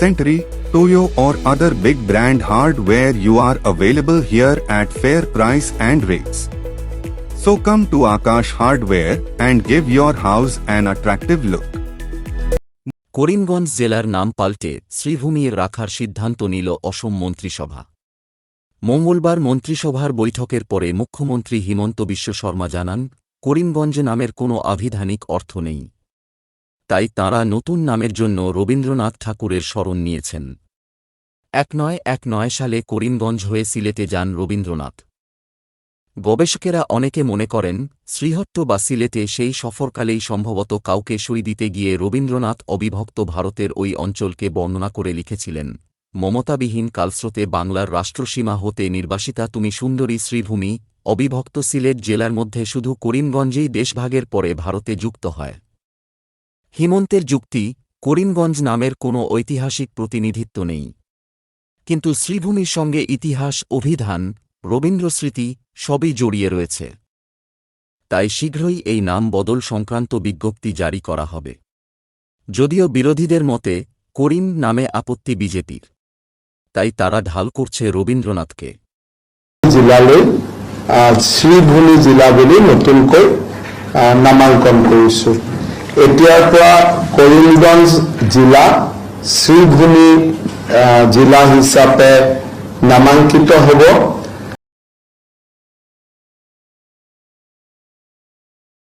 Century, Toyo or other big brand hardware you are available here at fair price and rates. So come to Akash Hardware and give your house an attractive look. Karimganj জেলার নাম পাল্টে শ্রীভূমি রাখার সিদ্ধান্ত নিল অসম মন্ত্রিসভা মঙ্গলবার মন্ত্রিসভার বৈঠকের পরে মুখ্যমন্ত্রী হিমন্ত বিশ্ব শর্মা জানান করিমগঞ্জ নামের কোনো আভিধানিক অর্থ নেই তাই তাঁরা নতুন নামের জন্য রবীন্দ্রনাথ ঠাকুরের স্মরণ নিয়েছেন। এক নয় এক নয় সালে করিমগঞ্জ হয়ে সিলেটে যান রবীন্দ্রনাথ। গবেষকেরা অনেকে মনে করেন, শ্রীহট্ট বা সিলেটে সেই সফরকালেই সম্ভবত কাউকে সই দিতে গিয়ে রবীন্দ্রনাথ অবিভক্ত ভারতের ওই অঞ্চলকে বর্ণনা করে লিখেছিলেন, মমতাবিহীন কালস্রোতে বাংলার রাষ্ট্রসীমা হতে নির্বাসিতা তুমি সুন্দরী শ্রীভূমি, অবিভক্ত সিলেট জেলার মধ্যে শুধু করিমগঞ্জেই দেশভাগের পরে ভারতে যুক্ত হয়। হিমন্তের যুক্তি করিমগঞ্জ নামের কোনো ঐতিহাসিক প্রতিনিধিত্ব নেই। কিন্তু শ্রীভূমির সঙ্গে ইতিহাস অভিধান রবীন্দ্রস্মৃতি সবই জড়িয়ে রয়েছে। তাই শীঘ্রই এই নাম বদল সংক্রান্ত বিজ্ঞপ্তি জারি করা হবে। যদিও বিরোধীদের মতে করিম নামে আপত্তি বিজেপির। তাই তারা ঢাল করছে রবীন্দ্রনাথকে। শ্ৰীভূমি জিলা বুলি নতুনকৈ আহ, কৰিছোঁ এতিয়াৰ পৰা কৰিমগঞ্জ জিলা শ্ৰীভূমি জিলা হিচাপে নামাংকিত হ'ব।